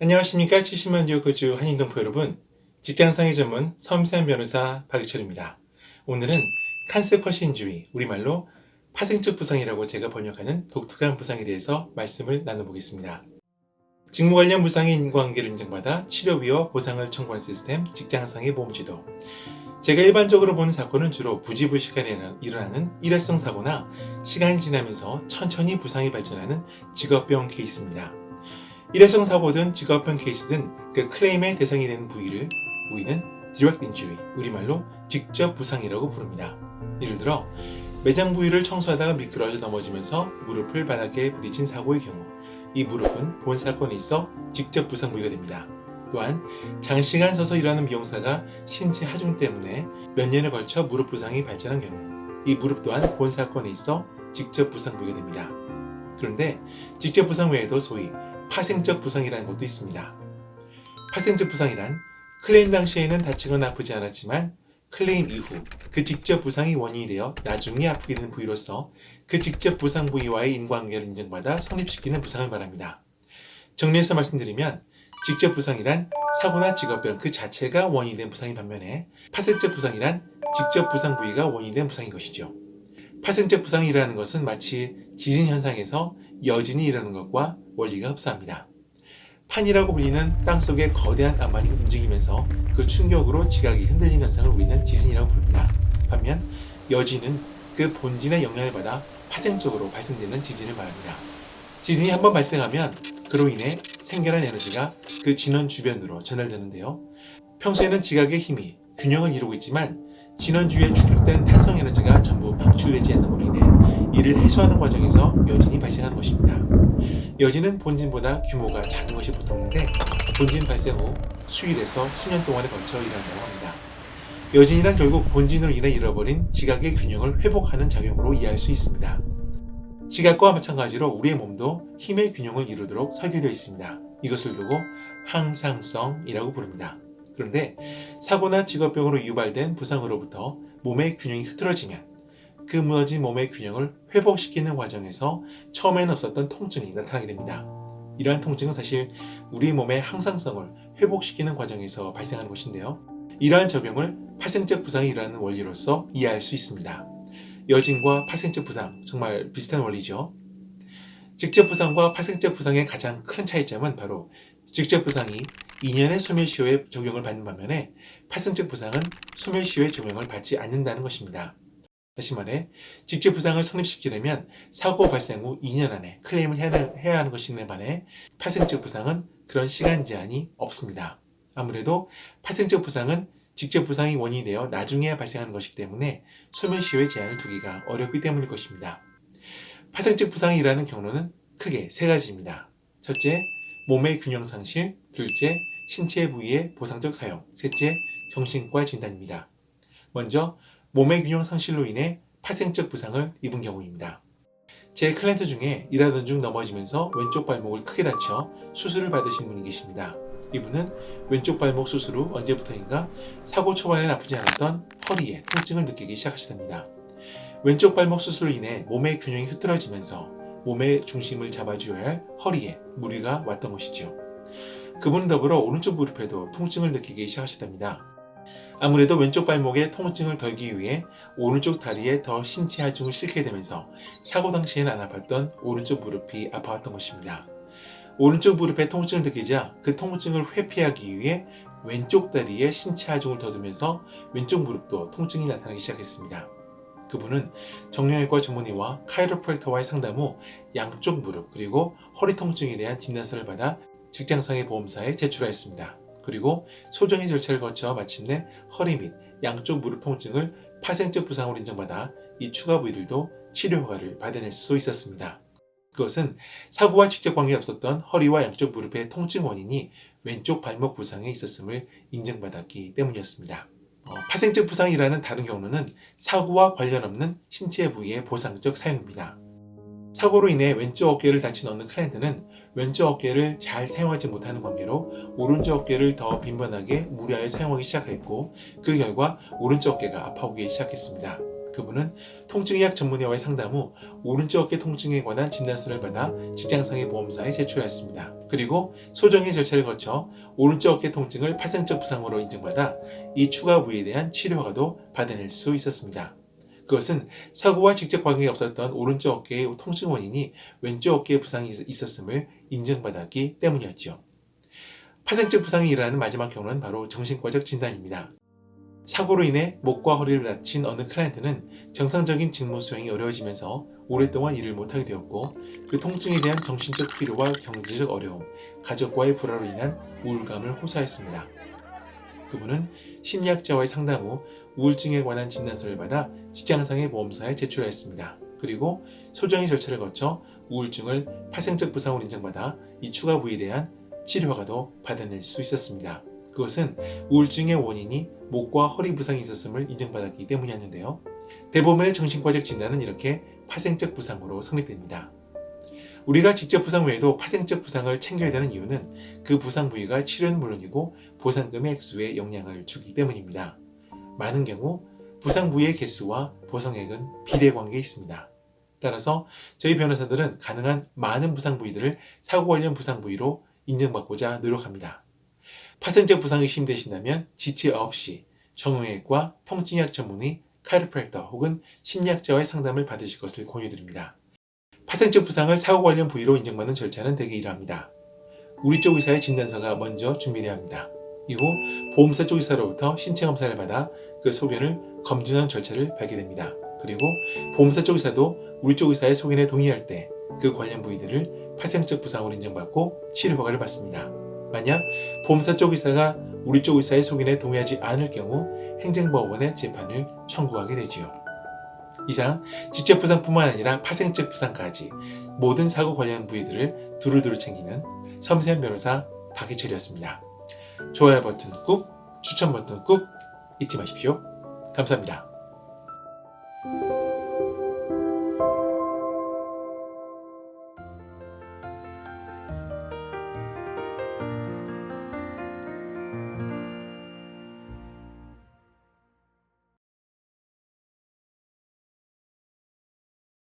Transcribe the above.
안녕하십니까. 70만 지역 거주 한인 동포 여러분. 직장상의 전문 섬세한 변호사 박유철입니다. 오늘은 칸세퍼시 인주리 우리말로 파생적 부상이라고 제가 번역하는 독특한 부상에 대해서 말씀을 나눠보겠습니다. 직무 관련 부상의 인과관계를 인정받아 치료비와 보상을 청구하는 시스템 직장상의 보험제도 제가 일반적으로 보는 사건은 주로 부지불식간에 일어나는 일회성 사고나 시간이 지나면서 천천히 부상이 발전하는 직업병 케이스입니다. 일회성 사고든 직업병 케이스든 그 클레임의 대상이 되는 부위를 우리는 direct injury, 우리말로 직접 부상이라고 부릅니다. 예를 들어 매장 부위를 청소하다가 미끄러져 넘어지면서 무릎을 바닥에 부딪힌 사고의 경우 이 무릎은 본 사건에 있어 직접 부상 부위가 됩니다. 또한 장시간 서서 일하는 미용사가 신체 하중 때문에 몇 년에 걸쳐 무릎 부상이 발전한 경우 이 무릎 또한 본 사건에 있어 직접 부상 부위가 됩니다. 그런데 직접 부상 외에도 소위 파생적 부상이라는 것도 있습니다. 파생적 부상이란 클레임 당시에는 다치거나 아프지 않았지만 클레임 이후 그 직접 부상이 원인이 되어 나중에 아프게 되는 부위로서 그 직접 부상 부위와의 인과관계를 인정받아 성립시키는 부상을 말합니다. 정리해서 말씀드리면 직접 부상이란 사고나 직업병 그 자체가 원인이 된 부상인 반면에 파생적 부상이란 직접 부상 부위가 원인이 된 부상인 것이죠. 파생적 부상이라는 것은 마치 지진 현상에서 여진이 일어나는 것과 원리가 흡사합니다. 판이라고 불리는 땅 속의 거대한 안만이 움직이면서 그 충격으로 지각이 흔들리는 현상을 우리는 지진이라고 부릅니다. 반면 여진은 그 본진의 영향을 받아 파생적으로 발생되는 지진을 말합니다. 지진이 한번 발생하면 그로 인해 생겨난 에너지가 그 진원 주변으로 전달되는데요. 평소에는 지각의 힘이 균형을 이루고 있지만 진원 주위에 축적된 탄성 에너지가 전부 방출되지 않는 으로 인해 이를 해소하는 과정에서 여진이 발생하는 것입니다. 여진은 본진보다 규모가 작은 것이 보통인데 본진 발생 후 수일에서 수년 동안에 걸쳐 일어난다고 합니다. 여진이란 결국 본진으로 인해 잃어버린 지각의 균형을 회복하는 작용으로 이해할 수 있습니다. 지각과 마찬가지로 우리의 몸도 힘의 균형을 이루도록 설계되어 있습니다. 이것을 두고 항상성이라고 부릅니다. 그런데 사고나 직업병으로 유발된 부상으로부터 몸의 균형이 흐트러지면 그 무너진 몸의 균형을 회복시키는 과정에서 처음에는 없었던 통증이 나타나게 됩니다. 이러한 통증은 사실 우리 몸의 항상성을 회복시키는 과정에서 발생하는 것인데요. 이러한 적용을 파생적 부상이 일어나는 원리로서 이해할 수 있습니다. 여진과 파생적 부상 정말 비슷한 원리죠. 직접 부상과 파생적 부상의 가장 큰 차이점은 바로 직접 부상이 2년의 소멸시효에 적용을 받는 반면에 파생적 부상은 소멸시효의 적용을 받지 않는다는 것입니다. 다시 말해 직접 부상을 성립시키려면 사고 발생 후 2년 안에 클레임을 해야 하는 것인데 반해 파생적 부상은 그런 시간 제한이 없습니다. 아무래도 파생적 부상은 직접 부상이 원인이 되어 나중에 발생하는 것이기 때문에 소멸시효의 제한을 두기가 어렵기 때문일 것입니다. 파생적 부상이 일어나는 경로는 크게 세 가지입니다. 첫째, 몸의 균형 상실, 둘째, 신체 부위의 보상적 사용, 셋째, 정신과 진단입니다. 먼저 몸의 균형 상실로 인해 파생적 부상을 입은 경우입니다. 제 클라이언트 중에 일하던 중 넘어지면서 왼쪽 발목을 크게 다쳐 수술을 받으신 분이 계십니다. 이분은 왼쪽 발목 수술 후 언제부터인가 사고 초반에 아프지 않았던 허리에 통증을 느끼기 시작하시답니다. 왼쪽 발목 수술로 인해 몸의 균형이 흐트러지면서 몸의 중심을 잡아줘야 할 허리에 무리가 왔던 것이죠. 그분 더불어 오른쪽 무릎에도 통증을 느끼기 시작하시답니다. 아무래도 왼쪽 발목에 통증을 덜기 위해 오른쪽 다리에 더 신체 하중을 실게 되면서 사고 당시에는 안 아팠던 오른쪽 무릎이 아파왔던 것입니다. 오른쪽 무릎에 통증을 느끼자 그 통증을 회피하기 위해 왼쪽 다리에 신체 하중을 더 두면서 왼쪽 무릎도 통증이 나타나기 시작했습니다. 그분은 정형외과 전문의와 카이로프랙터와의 상담 후 양쪽 무릎 그리고 허리 통증에 대한 진단서를 받아 직장상의 보험사에 제출하였습니다. 그리고 소정의 절차를 거쳐 마침내 허리 및 양쪽 무릎 통증을 파생적 부상으로 인정받아 이 추가 부위들도 치료 허가를 받아낼 수 있었습니다. 그것은 사고와 직접 관계 없었던 허리와 양쪽 무릎의 통증 원인이 왼쪽 발목 부상에 있었음을 인정받았기 때문이었습니다. 어, 파생적 부상이라는 다른 경로는 사고와 관련 없는 신체 부위의 보상적 사용입니다. 사고로 인해 왼쪽 어깨를 다친 어느 클라이언트는 왼쪽 어깨를 잘 사용하지 못하는 관계로 오른쪽 어깨를 더 빈번하게 무리하여 사용하기 시작했고 그 결과 오른쪽 어깨가 아파오기 시작했습니다. 그분은 통증의학 전문의와의 상담 후 오른쪽 어깨 통증에 관한 진단서를 받아 직장상해 보험사에 제출하였습니다. 그리고 소정의 절차를 거쳐 오른쪽 어깨 통증을 파생적 부상으로 인증받아 이 추가 부위에 대한 치료 허가도 받아낼 수 있었습니다. 그것은 사고와 직접 관계가 없었던 오른쪽 어깨의 통증 원인이 왼쪽 어깨에 부상이 있었음을 인정받았기 때문이었죠. 파생적 부상이 일어나는 마지막 경우는 바로 정신과적 진단입니다. 사고로 인해 목과 허리를 다친 어느 클라이언트는 정상적인 직무 수행이 어려워지면서 오랫동안 일을 못하게 되었고 그 통증에 대한 정신적 피로와 경제적 어려움, 가족과의 불화로 인한 우울감을 호소하였습니다. 그분은 심리학자와의 상담 후 우울증에 관한 진단서를 받아 직장상의 보험사에 제출하였습니다. 그리고 소정의 절차를 거쳐 우울증을 파생적 부상으로 인정받아 이 추가 부위에 대한 치료 허가도 받아낼 수 있었습니다. 그것은 우울증의 원인이 목과 허리 부상이 있었음을 인정받았기 때문이었는데요. 대부분의 정신과적 진단은 이렇게 파생적 부상으로 성립됩니다. 우리가 직접 부상 외에도 파생적 부상을 챙겨야 되는 이유는 그 부상 부위가 치료는 물론이고 보상금의 액수에 영향을 주기 때문입니다. 많은 경우 부상 부위의 개수와 보상액은 비례관계에 있습니다. 따라서 저희 변호사들은 가능한 많은 부상 부위들을 사고 관련 부상 부위로 인정받고자 노력합니다. 파생적 부상이 의심되신다면 지체 없이 정형외과 통증의학 전문의 카이로프랙터 혹은 심리학자와의 상담을 받으실 것을 권유드립니다. 파생적 부상을 사고 관련 부위로 인정받는 절차는 대개 이러합니다. 우리 쪽 의사의 진단서가 먼저 준비되어야 합니다. 이후 보험사 쪽 의사로부터 신체 검사를 받아 그 소견을 검증하는 절차를 밟게 됩니다. 그리고 보험사 쪽 의사도 우리 쪽 의사의 소견에 동의할 때 그 관련 부위들을 파생적 부상으로 인정받고 치료 허가를 받습니다. 만약 보험사 쪽 의사가 우리 쪽 의사의 소견에 동의하지 않을 경우 행정법원에 재판을 청구하게 되지요. 이상 직접 부상뿐만 아니라 파생적 부상까지 모든 사고 관련 부위들을 두루두루 챙기는 섬세한 변호사 박희철이었습니다. 좋아요 버튼 꾹, 추천 버튼 꾹 잊지 마십시오. 감사합니다.